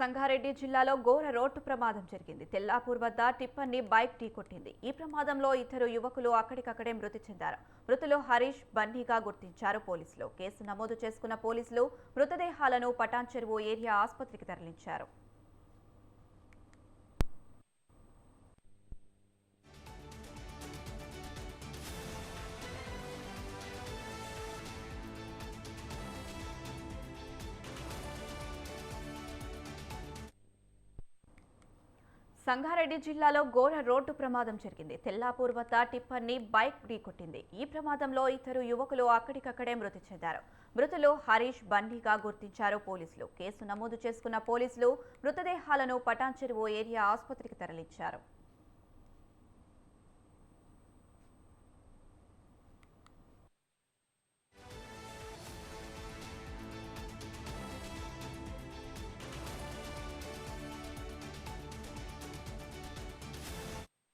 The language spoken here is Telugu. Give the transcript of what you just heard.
సంగారెడ్డి జిల్లాలో ఘోర రోడ్డు ప్రమాదం జరిగింది. తెల్లాపూర్ వద్ద టిప్పర్ని బైక్ ఢీకొట్టింది ఈ ప్రమాదంలో ఇద్దరు యువకులు అక్కడికక్కడే మృతి చెందారు. మృతులు హరీష్ బన్నీగా గుర్తించారు పోలీసులు. కేసు నమోదు చేసుకున్న పోలీసులు మృతదేహాలను పటాన్ చెరువు ఏరియా ఆసుపత్రికి తరలించారు. సంగారెడ్డి జిల్లాలో ఘోర రోడ్డు ప్రమాదం జరిగింది. తెల్లాపూర్ వద్ద టిప్పర్ని బైక్ ఢీకొట్టింది. ఈ ప్రమాదంలో ఇద్దరు యువకులు అక్కడికక్కడే మృతి చెందారు. మృతులు హరీష్ బన్నీగా గుర్తించారు పోలీసులు. కేసు నమోదు చేసుకున్న పోలీసులు మృతదేహాలను పటాన్ చెరువు ఏరియా ఆసుపత్రికి తరలించారు.